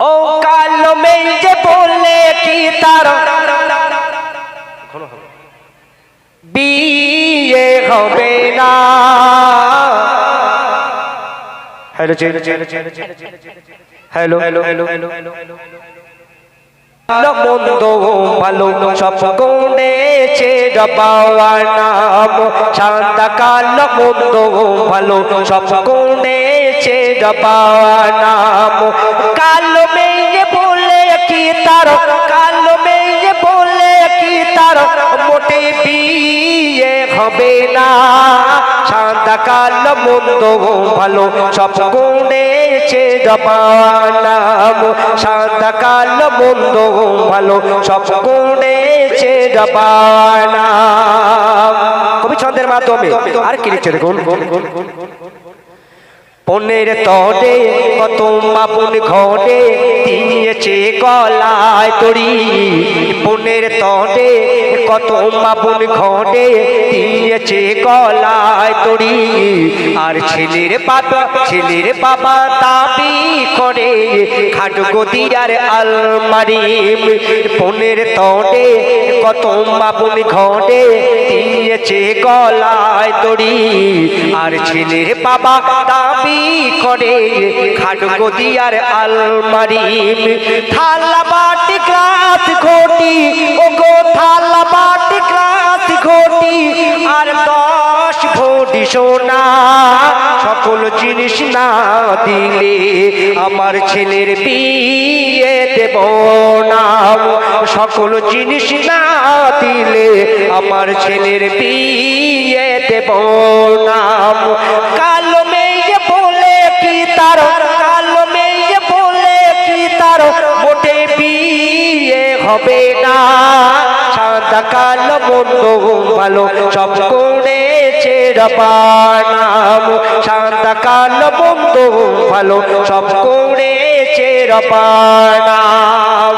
ও কালো মেয়ে hello hello hello hello hello ভালো মন্দ ভালো সব গুণেছে রবাওয়ার নাম শান্তা কালো মন্দ ভালো সব গুণেছে রবাওয়ার নাম সাদা কালো মন্দ ভালো, সব গুণেছে জপানাম নাম। সাদা কালো মন্দ ভালো, সব গুণেছে জপানাম নাম। কবি ছন্দের মাধ্যমে আর কি লিখছে দেখুন। পনেরো তরে কত মাপুন ঘরে দিয়েছে গলায় তরি পনেরো তরে কত মাপুন ঘরে দিয়েছে গলায় তরি আর ছেলের বাবা ছেলের বাবা দাবি করে খাট গদিয়ার আলমারি। পনেরো তরে কত মাপুন ঘরে দিয়েছে গলায় তরি আর ছেলের বাবা দাবি করে। খাট গদিয়ার আলমারি থালা বাটি গ্লাস ঘটি। ও গো থালা বাটি গ্লাস ঘটি। আর দশ সোনা। সকল জিনিস না দিলে আমার ছেলের বিয়ে দেব না। সকল জিনিস না দিলে আমার ছেলের বিয়ে দেব না। হবে না। সাদা কালো মন্দ ভালো সব করেছে রবানাম সাদা কালো মন্দ ভালো সব করেছে রবানাম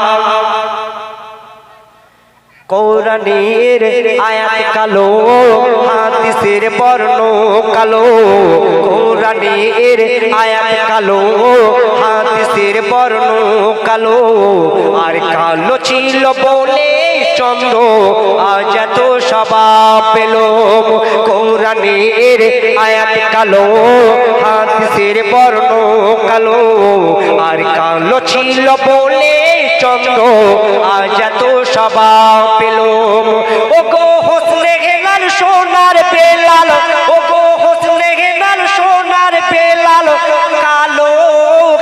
কোরআনের আয়াত কালো, হাদিসের বর্ণ কালো। কোরআনের আয়াত কালো, হাদিসের বর্ণ কালো। আর কালো ছিল বলে চন্দ্র, আজ এত সবা পেল। কোরআনের আয়াত কালো, হাদিসের বর্ণ কালো। আর কালো ছিল বলে চন্দ্র, আজ এত সবা পেল ও গো হোসনে গেলাল সোনার বেলাল। ও কালো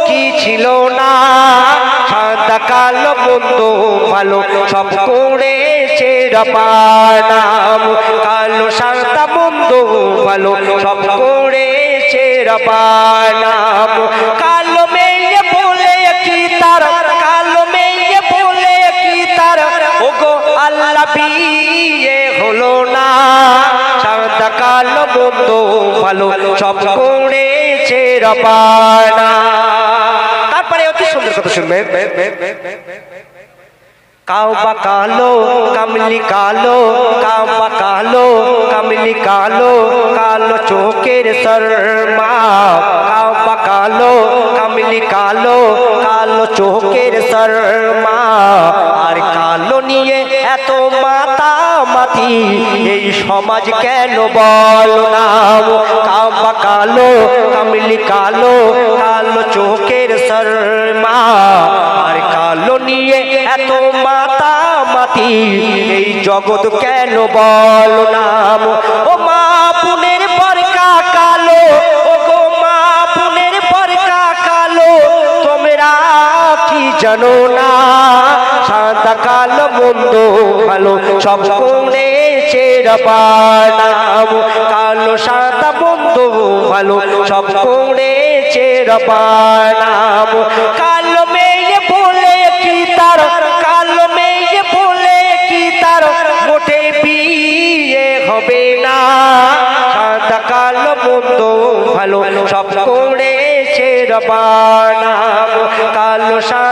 কি ছিল না? সাদা কালো বন্ধ ভালো, সব করেছে রবানাম কালো, সাদা বন্ধ ভালো, সব করেছে রবানাম কালো তারপরে অতি সুন্দর কথা শুনবে। কাউবা কালো কামলি কালো কাউবা কালো কামলি কালো কালো চোখের শর্মা। কাউবা কালো কামলি কালো কালো চোখের শর্মা। আর কালো নিয়ে এত মাতা মাতি এই সমাজ কেন বল নাম? কাবা কালো কামলি কালো কালো চোখের শর্মা। আর কালো নিয়ে এত মাতা মাতি এই জগৎ কেন বল নাম? জানো না? সাদা কালো মন্দ ভালো, সব করেছে রবানাম কালো, সাদা বন্ধ ভালো, সব করেছে রবানাম কালো মেয়ে বলে কি তার? কালো মেয়ে বলে কি তার? মোটে বিয়ে হবে না। সাদা কালো বন্ধ ভালো, সব করেছে রবানাম কালো, সাদা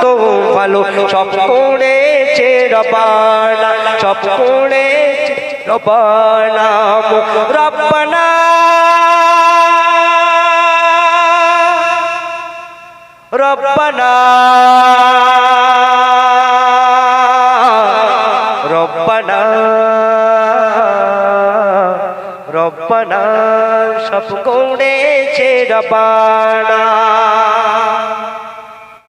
কত ভালো, সব করেছে রবানা সব করেছে রবানা রব্বানা। রব্বানা। রব্বানা। রব্বানা, সব করেছে রবানা